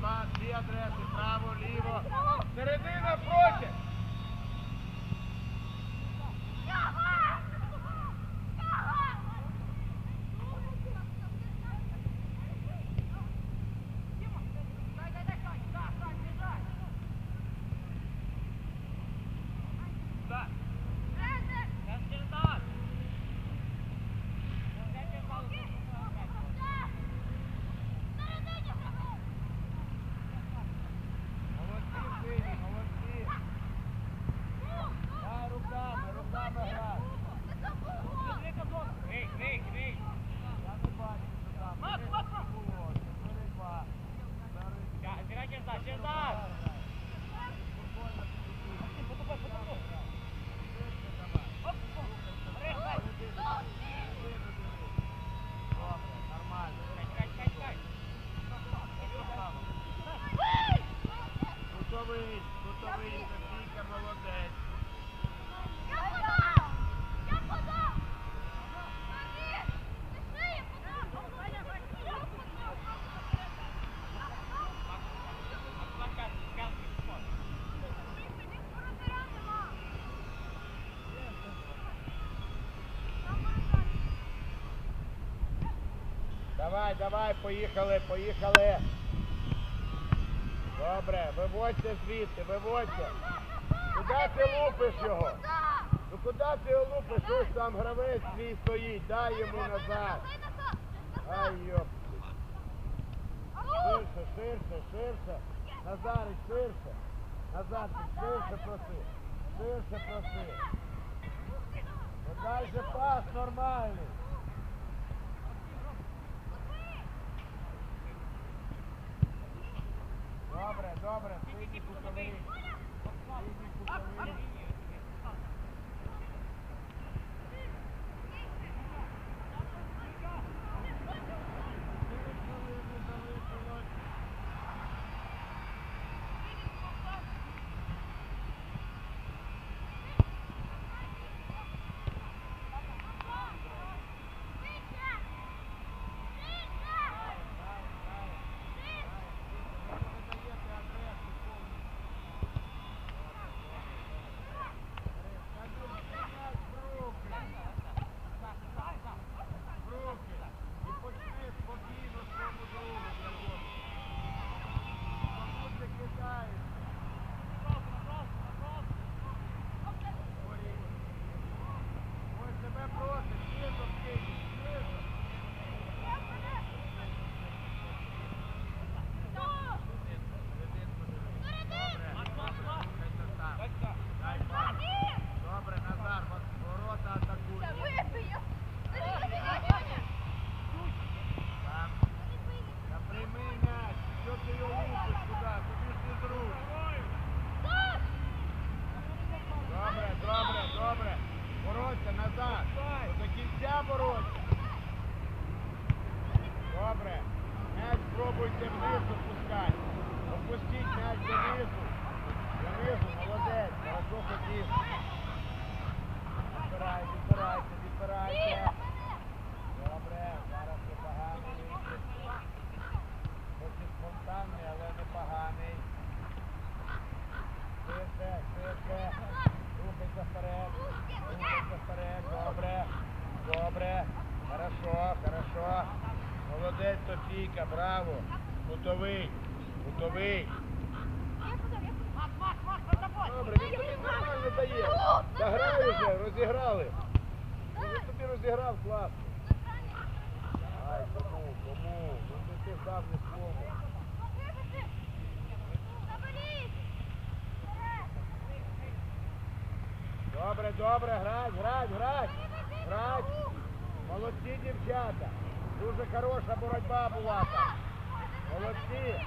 два, дві адреси, право, ліво. Середина проти. Давай, давай, поїхали, поїхали. Добре, виводьте звідти, виводьте. Куди ти лупиш його? Ну куди ти його лупиш? Ось там гравець свій стоїть, дай йому назад. Ай, йоп. Ширше, ширше, ширше. Назарик, ширше. Назад, ширше проси. Ширше проси. Дай же пас нормальний. Добре, добре, Відбирайте, відбирайте, відбирайте. Добре, зараз непоганий. Хоч і спонтанний, але непоганий. Ширше, ширше. Рухайся вперед. Добре. Добре. Хорошо, хорошо. Молодець Софійка, браво. Кутовий. Кутовий. Добре, він тобі нормально Заграй вже, розіграли. Він тобі розіграв класно. Ай, кому, кому? Ну ти ти дав не слово. Добре, добре, грать, грать, грать. Грать. Молодці, дівчата. Дуже хороша боротьба була. Молодці.